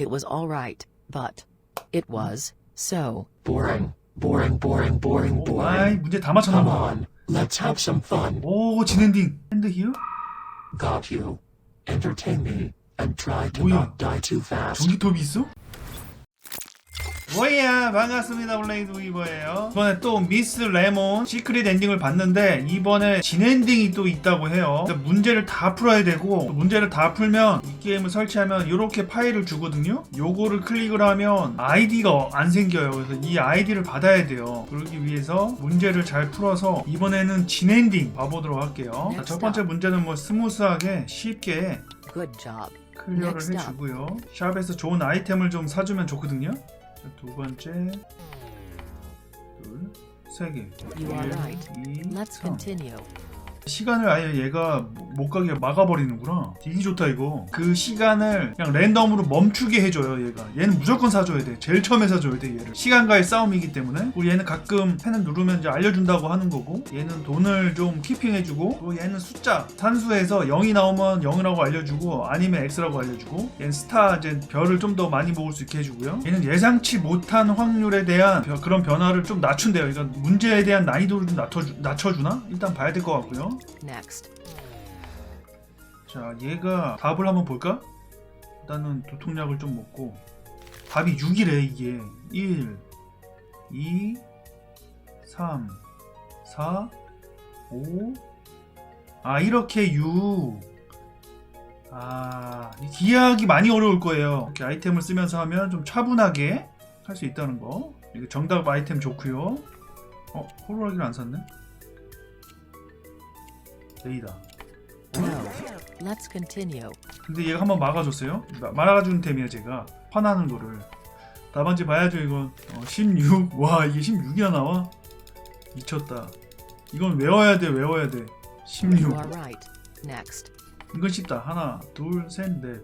It was alright, but it was so Boring, boring, boring, boring, 오, 아이 boring. 문제 다 맞췄나 Come 봐. on, let's have some fun. 오 진엔딩. 핸드 히어? Got you. Entertain me and try to 뭐야? not die too fast. 전기톱이 있어? 뭐야 반갑습니다 블레이드 위버예요 이번에 또 미스 레몬 시크릿 엔딩을 봤는데 이번에 진 엔딩이 또 있다고 해요 문제를 다 풀어야 되고 문제를 다 풀면 이 게임을 설치하면 이렇게 파일을 주거든요 요거를 클릭을 하면 아이디가 안 생겨요 그래서 이 아이디를 받아야 돼요 그러기 위해서 문제를 잘 풀어서 이번에는 진 엔딩 봐보도록 할게요 자, 첫 번째 문제는 뭐 스무스하게 쉽게. 클리어를. 해주고요. 샵에서 좋은 아이템을 좀 사주면 좋거든요. 자, 두 번째, 둘, 세 개. You are right. 2, Let's 3. continue. 시간을 아예 얘가 못 가게 막아버리는구나. 되게 좋다 이거. 그 시간을 그냥 랜덤으로 멈추게 해줘요 얘가. 얘는 무조건 사줘야 돼. 제일 처음에 사줘야 돼 얘를. 시간과의 싸움이기 때문에. 그리고 얘는 가끔 펜을 누르면 이제 알려준다고 하는 거고. 얘는 돈을 좀 키핑해주고. 그리고 얘는 숫자. 산수에서 0이 나오면 0이라고 알려주고 아니면 X라고 알려주고. 얘는 스타 이제 별을 좀 더 많이 먹을 수 있게 해주고요. 얘는 예상치 못한 확률에 대한 벼- 그런 변화를 좀 낮춘대요. 이건 문제에 대한 난이도를 좀 낮춰주, 낮춰주나? 일단 봐야 될 것 같고요. Next. 자, 얘가 답을 한번 볼까? 일단은 두통약을 좀 먹고 답이 6이래 이게 1 2 3 4 5 아, 이렇게 6 아, 이 기하기 많이 어려울 거예요. 이렇게 아이템을 쓰면서 하면 좀 차분하게 할 수 있다는 거. 이거 정답 아이템 좋고요. 어, 호루라기를 안 샀네. 레이다. Let's continue. 근데 얘가 한번 막아줬어요. 마- 막아준 템이야 제가 화나는 거를. 답안지 봐야죠 이건. 어, 16. 와 이게 16이나 나와? 미쳤다. 이건 외워야 돼 외워야 돼. You 16. are right. Next. 이건 쉽다. 하나, 둘, 셋, 넷.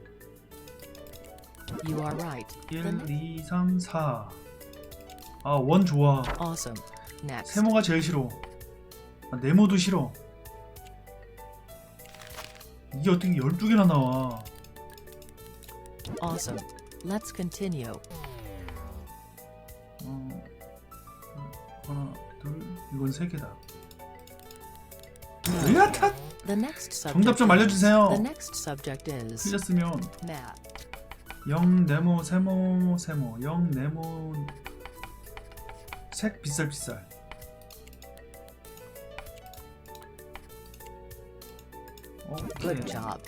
You are right. 1, 2, 3, 4. 아, 원 좋아. Awesome. Next. 세모가 제일 싫어. 아, 네모도 싫어. 이게 어떻게 12개나 나와. Awesome. Let's continue. 어, 하나, 둘, 이건 세 개다. The next subject. 정답 좀 알려주세요. The next subject is 틀렸으면. 0 네모 세모 세모 0 네모 색 비쌀 비쌀. Good job.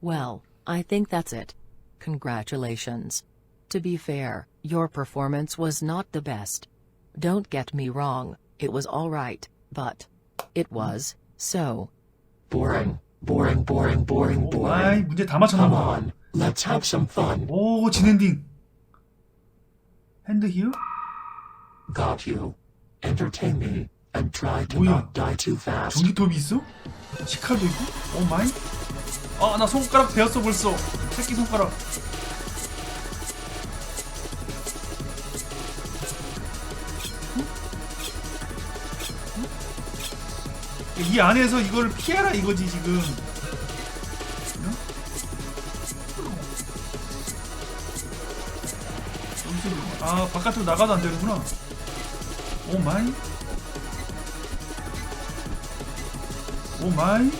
Well, I think that's it. Congratulations. To be fair, your performance was not the best. Don't get me wrong, it was alright, but it was so. Boring, boring, boring, boring, 오, 아이 boring. 문제 다 맞췄나 Come 봐. on, let's have some fun. 오 진엔딩. 핸드 히어? Got you. Entertain me and try to 뭐야? not die too fast. 전기톱이 있어? 시칼도 있고? 오 마이? 아 나 손가락 베었어 벌써 새끼 손가락 이 안에서 이걸 피해라 이거지 지금 아 바깥으로 나가도 안 되는구나 오 마이 오 마이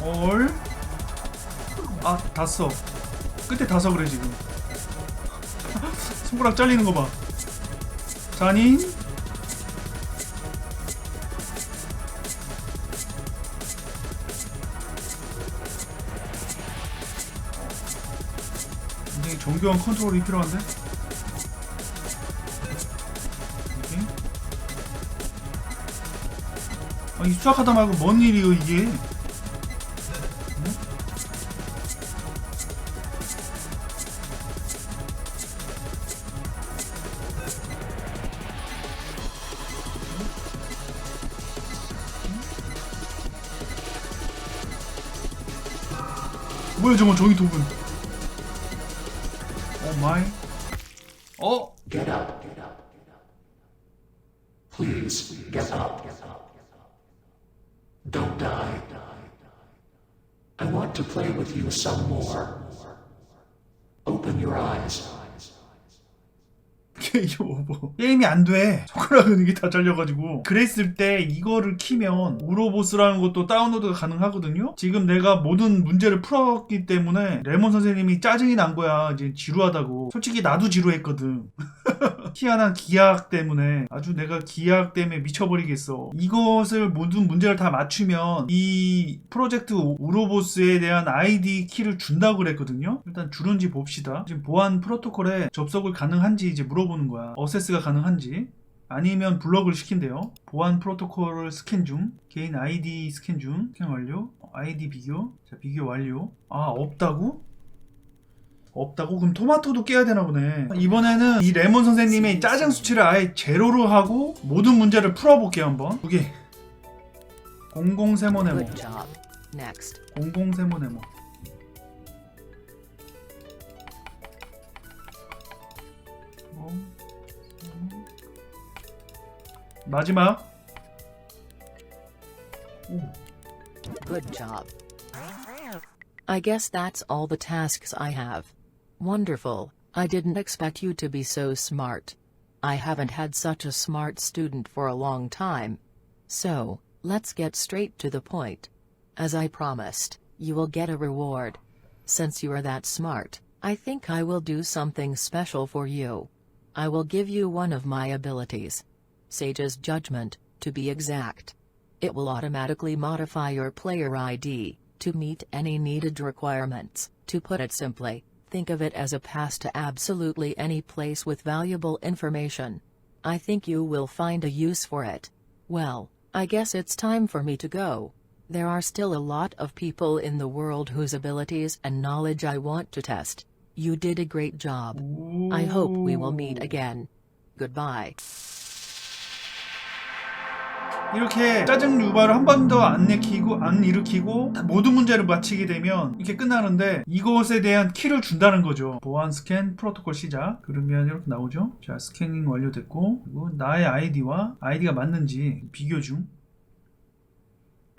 헐. 아, 닿았어. 끝에 닿아서 그래, 지금. 손가락 잘리는 거 봐. 자니? 정교한 컨트롤이 필요한데? 오케이. 아니 수학하다 말고 뭔 일이요 이게 응? 뭐야 저거 종이 도분 my. Oh! Get up, get up, get up. Please, get up, get up. Don't die. I want to play with you some more. Open your eyes. 게임 오버 게임이 안 돼. 손가락은 이게 다 잘려가지고. 그랬을 때 이거를 키면 우로보스라는 것도 다운로드가 가능하거든요? 지금 내가 모든 문제를 풀었기 때문에 레몬 선생님이 짜증이 난 거야. 이제 지루하다고. 솔직히 나도 지루했거든 희한한 기약 때문에 아주 내가 기약 때문에 미쳐버리겠어. 이것을 모든 문제를 다 맞추면 이 프로젝트 우로보스에 대한 아이디 키를 준다고 그랬거든요. 일단 주는지 봅시다. 지금 보안 프로토콜에 접속을 가능한지 이제 물어보는 거야. 어세스가 가능한지. 아니면 블럭을 시킨대요. 보안 프로토콜을 스캔 중. 개인 아이디 스캔 중. 스캔 완료. 아이디 비교. 자 비교 완료. 아 없다고? 없다고? 그럼 토마토도 깨야 되나 보네. 이번에는 이 레몬 선생님의 짜증 수치를 아예 제로로 하고 모든 문제를 풀어볼게요 한번. 두 개. 공공세모네모. Good job. Next. 공공세모네모. 마지막. 오. Good job. I guess that's all the tasks I have. Wonderful. I didn't expect you to be so smart. I haven't had such a smart student for a long time. So, let's get straight to the point. As I promised, you will get a reward. Since you are that smart, I think I will do something special for you. I will give you one of my abilities. Sage's Judgment, to be exact. It will automatically modify your player ID to meet any needed requirements. To put it simply, think of it as a pass to absolutely any place with valuable information. I think you will find a use for it. Well, I guess it's time for me to go. There are still a lot of people in the world whose abilities and knowledge I want to test. You did a great job. I hope we will meet again. Goodbye. 이렇게 짜증 유발을 한 번 더 안 내키고 안 일으키고 다 모든 문제를 마치게 되면 이렇게 끝나는데 이것에 대한 키를 준다는 거죠. 보안 스캔 프로토콜 시작. 그러면 이렇게 나오죠. 자 스캐닝 완료됐고 그리고 나의 아이디와 아이디가 맞는지 비교 중.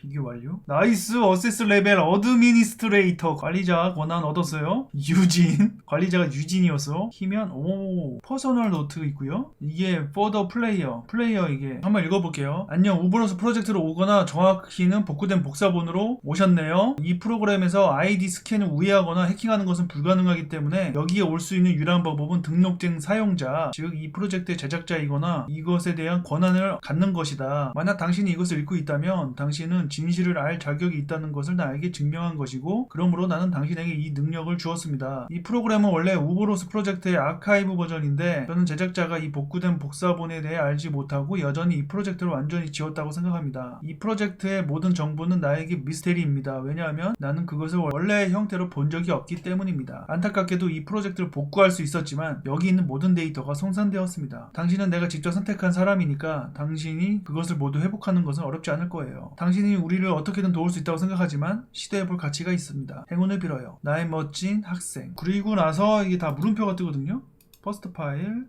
비교 완료. 나이스 어세스 레벨 어드미니스트레이터 관리자 권한 얻었어요. 유진 관리자가 유진이었어. 키면 오 퍼서널 노트 있고요. 이게 포더 플레이어 플레이어 이게 한번 읽어볼게요. 안녕 우브로스 프로젝트로 오거나 정확히는 복구된 복사본으로 오셨네요. 이 프로그램에서 아이디 스캔을 우회하거나 해킹하는 것은 불가능하기 때문에 여기에 올 수 있는 유일한 방법은 등록된 사용자 즉 이 프로젝트의 제작자이거나 이것에 대한 권한을 갖는 것이다. 만약 당신이 이것을 읽고 있다면 당신은 진실을 알 자격이 있다는 것을 나에게 증명한 것이고 그러므로 나는 당신에게 이 능력을 주었습니다. 이 프로그램은 원래 우보로스 프로젝트의 아카이브 버전인데 저는 제작자가 이 복구된 복사본에 대해 알지 못하고 여전히 이 프로젝트를 완전히 지웠다고 생각합니다. 이 프로젝트의 모든 정보는 나에게 미스테리입니다. 왜냐하면 나는 그것을 원래의 형태로 본 적이 없기 때문입니다. 안타깝게도 이 프로젝트를 복구할 수 있었지만 여기 있는 모든 데이터가 송산되었습니다. 당신은 내가 직접 선택한 사람이니까 당신이 그것을 모두 회복하는 것은 어렵지 않을 거예요. 당신이 우리를 어떻게든 도울 수 있다고 생각하지만 시도해볼 가치가 있습니다. 행운을 빌어요. 나의 멋진 학생. 그리고 나서 이게 다 물음표가 뜨거든요. 퍼스트 파일,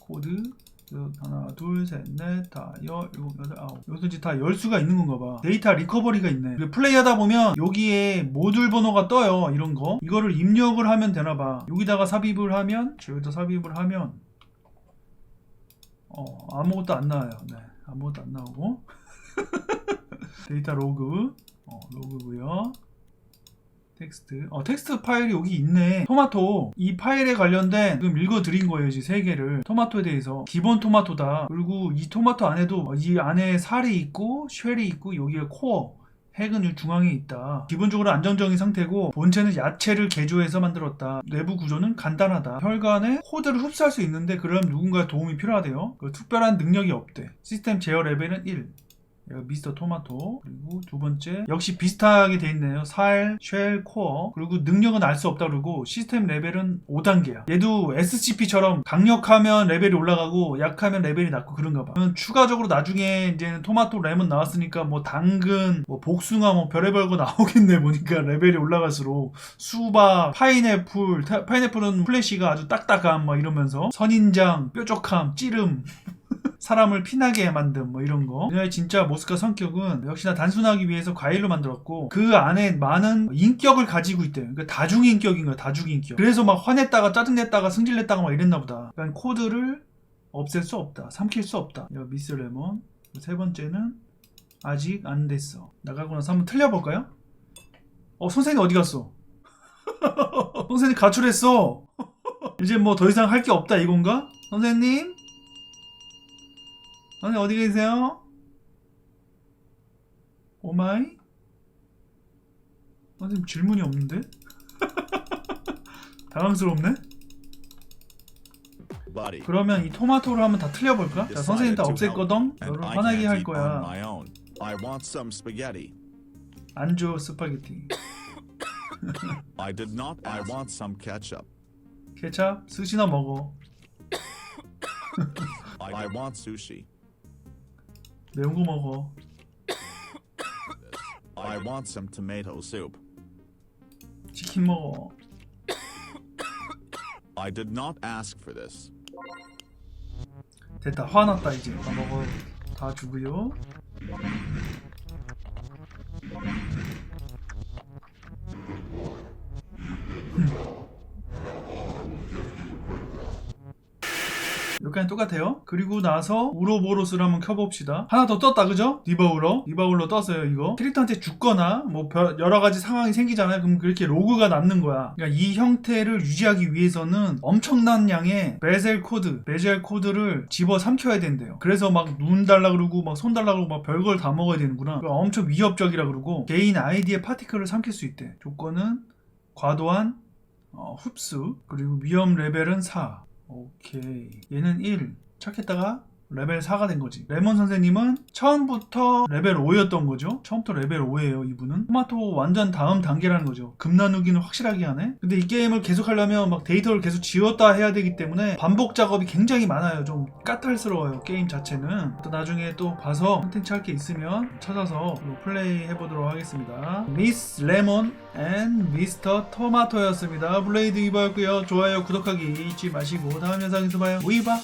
코드, 그 하나, 둘, 셋, 넷, 다, 열, 일곱, 여덟, 아홉. 여기서 이제 다 열 수가 있는 건가 봐. 데이터 리커버리가 있네. 이게 플레이 하다 보면 여기에 모듈 번호가 떠요. 이런 거. 이거를 입력을 하면 되나 봐. 여기다가 삽입을 하면, 여기다 삽입을 하면, 어, 아무것도 안 나와요. 네. 아무것도 안 나오고. 데이터 로그. 어, 로그고요. 텍스트. 어, 텍스트 파일이 여기 있네. 토마토. 이 파일에 관련된 지금 읽어드린 거예요. 이제 세 개를. 토마토에 대해서. 기본 토마토다. 그리고 이 토마토 안에도 이 안에 살이 있고, 쉘이 있고, 여기에 코어. 핵은 이 중앙에 있다. 기본적으로 안정적인 상태고 본체는 야채를 개조해서 만들었다. 내부 구조는 간단하다. 혈관에 코드를 흡수할 수 있는데 그럼 누군가의 도움이 필요하대요. 그 특별한 능력이 없대. 시스템 제어 레벨은 1. 여기 미스터 토마토. 그리고 두 번째 역시 비슷하게 돼 있네요. 살, 쉘, 코어. 그리고 능력은 알 수 없다 그러고 시스템 레벨은 5단계야. 얘도 SCP처럼 강력하면 레벨이 올라가고 약하면 레벨이 낮고 그런가 봐. 추가적으로 나중에 이제 토마토 레몬 나왔으니까 뭐 당근 뭐 복숭아 뭐 별의별 거 나오겠네 보니까 레벨이 올라갈수록. 수박 파인애플 타- 파인애플은 플래시가 아주 딱딱함 막 이러면서 선인장 뾰족함 찌름 사람을 피나게 만든 뭐 이런 거. 얘의 진짜 모스카 성격은 역시나 단순하기 위해서 과일로 만들었고 그 안에 많은 인격을 가지고 있대요. 그러니까 다중인격인 거야, 다중인격. 그래서 막 화냈다가 짜증냈다가 승질냈다가 막 이랬나 보다. 그러니까 코드를 없앨 수 없다. 삼킬 수 없다. 여 미스 레몬. 세 번째는 아직 안 됐어. 나가고 나서 한번 틀려볼까요? 어, 선생님 어디 갔어? 선생님 가출했어. 이제 뭐 더 이상 할 게 없다 이건가? 선생님? 선생님 어디 계세요? 오마이? 선생님 질문이 없는데? 당황스럽네? 그러면 이 토마토를 한번 다 틀려볼까? 자 선생님 다? And 너를 화나게 할 거야 my own. I want some spaghetti. 안줘 스파게티 I did not. I want some ketchup. 케찹 스시나 먹어 I want sushi. 매운 거 먹어 I want some tomato soup. 치킨 먹어 I did not ask for this. 됐다 화났다 이제 다 먹어 다 주고요 여기까지 똑같아요. 그리고 나서 우로보로스를 한번 켜봅시다. 하나 더 떴다 그죠? 디바울러. 디바울러 떴어요 이거. 캐릭터한테 죽거나 뭐 별- 여러 가지 상황이 생기잖아요. 그럼 그렇게 로그가 남는 거야. 그러니까 이 형태를 유지하기 위해서는 엄청난 양의 베젤 코드 베젤 코드를 집어 삼켜야 된대요. 그래서 막 눈 달라 그러고 막 손 달라 그러고 막 별걸 다 먹어야 되는구나. 엄청 위협적이라 그러고 개인 아이디의 파티클을 삼킬 수 있대. 조건은 과도한 어, 흡수 그리고 위험 레벨은 4 오케이. 얘는 1 착했다가 레벨 4가 된 거지. 레몬 선생님은 처음부터 레벨 5였던 거죠. 처음부터 레벨 5예요 이분은. 토마토 완전 다음 단계라는 거죠. 금 나누기는 확실하게 하네. 근데 이 게임을 계속 하려면 막 데이터를 계속 지웠다 해야 되기 때문에 반복 작업이 굉장히 많아요. 좀 까탈스러워요 게임 자체는. 또 나중에 또 봐서 컨텐츠 할 게 있으면 찾아서 또 플레이 해보도록 하겠습니다. 미스 레몬 앤 미스터 토마토였습니다. 블레이드 위바였고요. 좋아요 구독하기 잊지 마시고 다음 영상에서 봐요. 위바